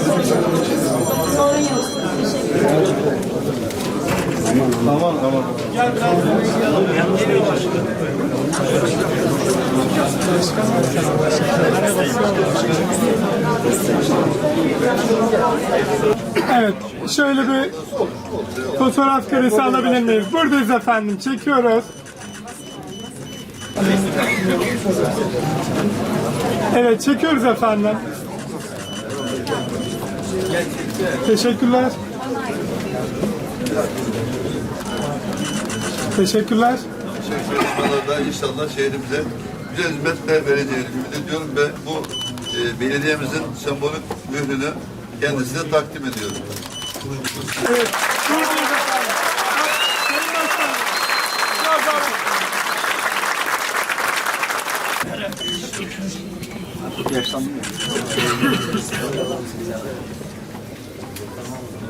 Teşekkür ederim. Aman aman. Evet, şöyle bir fotoğraf karesi alabilir miyiz? Buradayız efendim, çekiyoruz. Evet, çekiyoruz efendim. Teşekkürler. Teşekkürler. Çalışmalarda inşallah şehrimize güzel hizmetler vereceğini ümit ediyorum ve bu e, belediyemizin sembolik mührünü kendisine takdim ediyorum. Evet, buradayız efendim. Sayın Başkanım, biraz daha-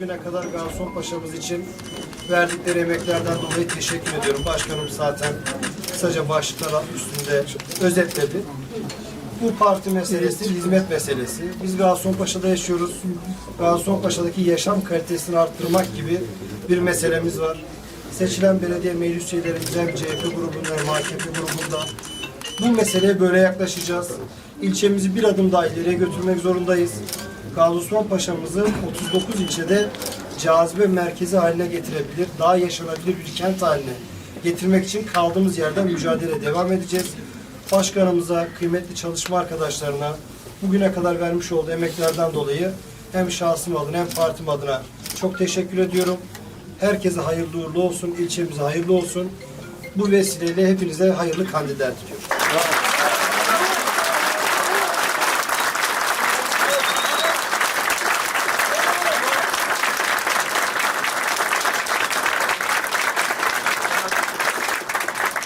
Bugüne kadar Garson Paşa'mız için verdikleri emeklerden dolayı teşekkür ediyorum. Başkanım zaten kısaca başlıklar üstünde özetledi. Bu parti meselesi, hizmet meselesi. Biz Garson Paşa'da yaşıyoruz. Garson Paşa'daki yaşam kalitesini arttırmak gibi bir meselemiz var. Seçilen belediye meclis üyelerimiz hem CHP grubunda hem AKP grubunda bu meseleye böyle yaklaşacağız. İlçemizi bir adım daha ileriye götürmek zorundayız. Gazi Osman Paşa'mızı 39 ilçede cazibe merkezi haline getirebilir, daha yaşanabilir bir kent haline getirmek için kaldığımız yerden mücadele devam edeceğiz. Başkanımıza, kıymetli çalışma arkadaşlarına bugüne kadar vermiş olduğu emeklerden dolayı hem şahsım adına hem partim adına çok teşekkür ediyorum. Herkese hayırlı uğurlu olsun, ilçemize hayırlı olsun. Bu vesileyle hepinize hayırlı kandiller diliyorum.